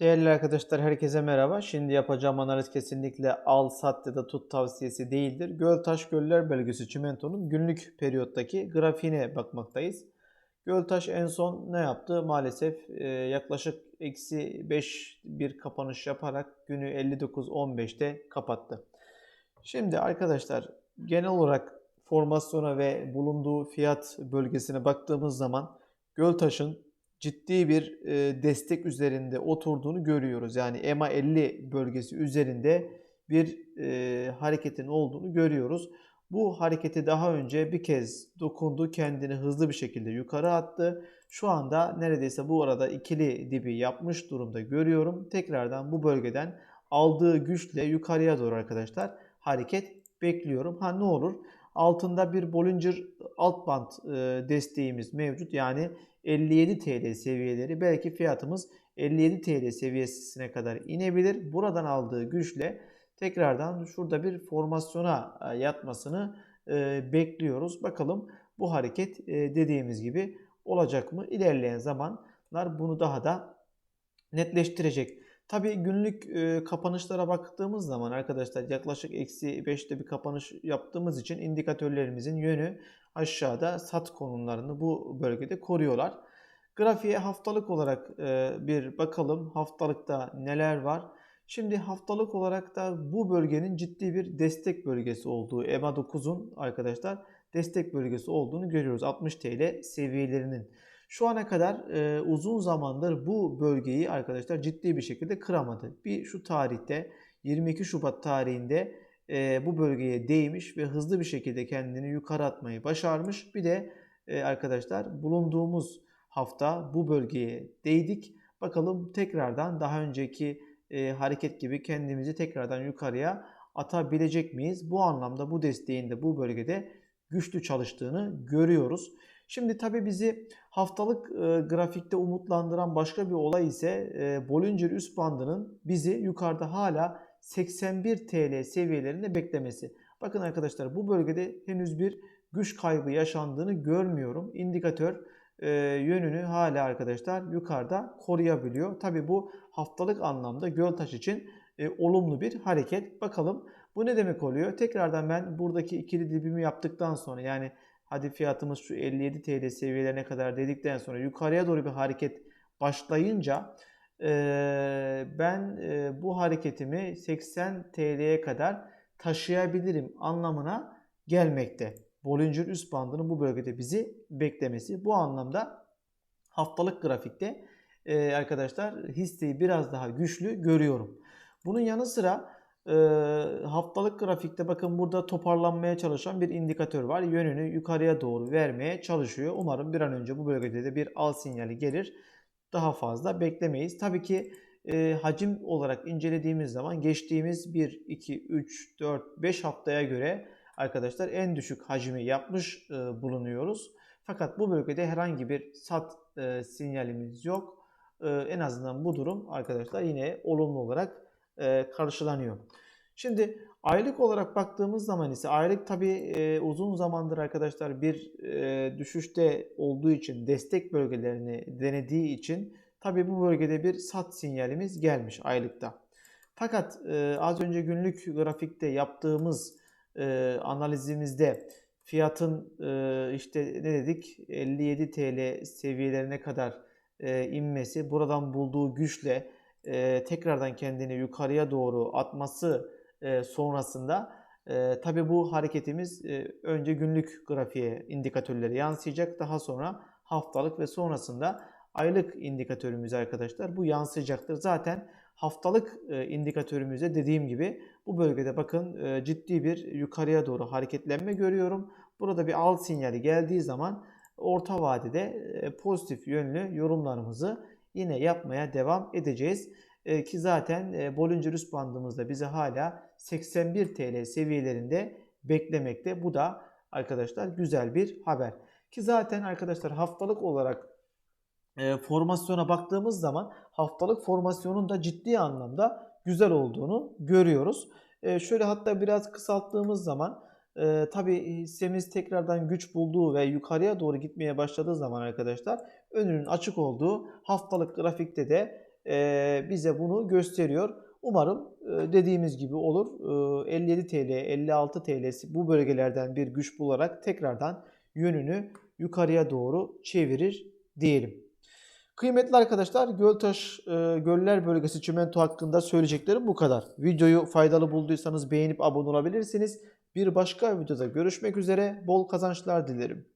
Değerli arkadaşlar herkese merhaba. Şimdi yapacağım analiz kesinlikle al, sat ya da tut tavsiyesi değildir. Göltaş Göller Bölgesi Çimento'nun günlük periyottaki grafiğine bakmaktayız. Göltaş en son ne yaptı? Maalesef e, yaklaşık eksi 5 bir kapanış yaparak günü 59.15'te kapattı. Şimdi arkadaşlar genel olarak formasyona ve bulunduğu fiyat bölgesine baktığımız zaman Göltaş'ın ciddi bir e, destek üzerinde oturduğunu görüyoruz. Yani EMA 50 bölgesi üzerinde bir e, hareketin olduğunu görüyoruz. Bu hareketi daha önce bir kez dokundu, kendini hızlı bir şekilde yukarı attı. Şu anda neredeyse bu arada ikili dibi yapmış durumda görüyorum. Tekrardan bu bölgeden aldığı güçle yukarıya doğru arkadaşlar hareket bekliyorum. Ha ne olur? Altında bir Bollinger alt band e, desteğimiz mevcut. Yani 57 TL seviyeleri belki fiyatımız 57 TL seviyesine kadar inebilir. Buradan aldığı güçle tekrardan şurada bir formasyona e, yatmasını e, bekliyoruz. Bakalım bu hareket dediğimiz gibi olacak mı? İlerleyen zamanlar bunu daha da netleştirecek. Tabii günlük kapanışlara baktığımız zaman arkadaşlar yaklaşık eksi 5'te bir kapanış yaptığımız için indikatörlerimizin yönü aşağıda sat konumlarını bu bölgede koruyorlar. Grafiğe haftalık olarak bir bakalım haftalıkta neler var. Şimdi haftalık olarak da bu bölgenin ciddi bir destek bölgesi olduğu EMA 9'un arkadaşlar destek bölgesi olduğunu görüyoruz. 60 TL seviyelerinin. Şu ana kadar e, uzun zamandır bu bölgeyi arkadaşlar ciddi bir şekilde kıramadı. Bir şu tarihte 22 Şubat tarihinde e, bu bölgeye değmiş ve hızlı bir şekilde kendini yukarı atmayı başarmış. Bir de e, arkadaşlar bulunduğumuz hafta bu bölgeye değdik. Bakalım tekrardan daha önceki e, hareket gibi kendimizi tekrardan yukarıya atabilecek miyiz? Bu anlamda bu desteğin de bu bölgede güçlü çalıştığını görüyoruz. Şimdi tabii bizi haftalık e, grafikte umutlandıran başka bir olay ise e, Bollinger üst bandının bizi yukarıda hala 81 TL seviyelerinde beklemesi. Bakın arkadaşlar bu bölgede henüz bir güç kaybı yaşandığını görmüyorum. İndikatör e, yönünü hala arkadaşlar yukarıda koruyabiliyor. Tabii bu haftalık anlamda Göltaş için e, olumlu bir hareket. Bakalım bu ne demek oluyor? Tekrardan ben buradaki ikili dibimi yaptıktan sonra yani hadi fiyatımız şu 57 TL seviyelerine kadar dedikten sonra yukarıya doğru bir hareket başlayınca ben bu hareketimi 80 TL'ye kadar taşıyabilirim anlamına gelmekte. Bollinger üst bandının bu bölgede bizi beklemesi. Bu anlamda haftalık grafikte arkadaşlar hisseyi biraz daha güçlü görüyorum. Bunun yanı sıra e, haftalık grafikte bakın burada toparlanmaya çalışan bir indikatör var. Yönünü yukarıya doğru vermeye çalışıyor. Umarım bir an önce bu bölgede de bir al sinyali gelir. Daha fazla beklemeyiz. Tabii ki e, hacim olarak incelediğimiz zaman geçtiğimiz 1, 2, 3, 4, 5 haftaya göre arkadaşlar en düşük hacmi yapmış e, bulunuyoruz. Fakat bu bölgede herhangi bir sat e, sinyalimiz yok. E, en azından bu durum arkadaşlar yine olumlu olarak e, karşılanıyor. Şimdi aylık olarak baktığımız zaman ise aylık tabi e, uzun zamandır arkadaşlar bir e, düşüşte olduğu için destek bölgelerini denediği için tabi bu bölgede bir sat sinyalimiz gelmiş aylıkta. Fakat e, az önce günlük grafikte yaptığımız e, analizimizde fiyatın e, işte ne dedik 57 TL seviyelerine kadar e, inmesi buradan bulduğu güçle e, tekrardan kendini yukarıya doğru atması e, sonrasında e, tabi bu hareketimiz e, önce günlük grafiğe indikatörleri yansıyacak. Daha sonra haftalık ve sonrasında aylık indikatörümüz arkadaşlar bu yansıyacaktır. Zaten haftalık e, indikatörümüzde dediğim gibi bu bölgede bakın e, ciddi bir yukarıya doğru hareketlenme görüyorum. Burada bir al sinyali geldiği zaman orta vadede e, pozitif yönlü yorumlarımızı yine yapmaya devam edeceğiz. E, ki zaten e, Bollinger üst bandımızda bizi hala 81 TL seviyelerinde beklemekte. Bu da arkadaşlar güzel bir haber. Ki zaten arkadaşlar haftalık olarak e, formasyona baktığımız zaman haftalık formasyonun da ciddi anlamda güzel olduğunu görüyoruz. E, şöyle hatta biraz kısalttığımız zaman e, tabi hissemiz tekrardan güç bulduğu ve yukarıya doğru gitmeye başladığı zaman arkadaşlar önünün açık olduğu haftalık grafikte de e, bize bunu gösteriyor. Umarım e, dediğimiz gibi olur. E, 57 TL, 56 TL'si bu bölgelerden bir güç bularak tekrardan yönünü yukarıya doğru çevirir diyelim. Kıymetli arkadaşlar Göltaş e, Göller Bölgesi çimento hakkında söyleyeceklerim bu kadar. Videoyu faydalı bulduysanız beğenip abone olabilirsiniz. Bir başka videoda görüşmek üzere. Bol kazançlar dilerim.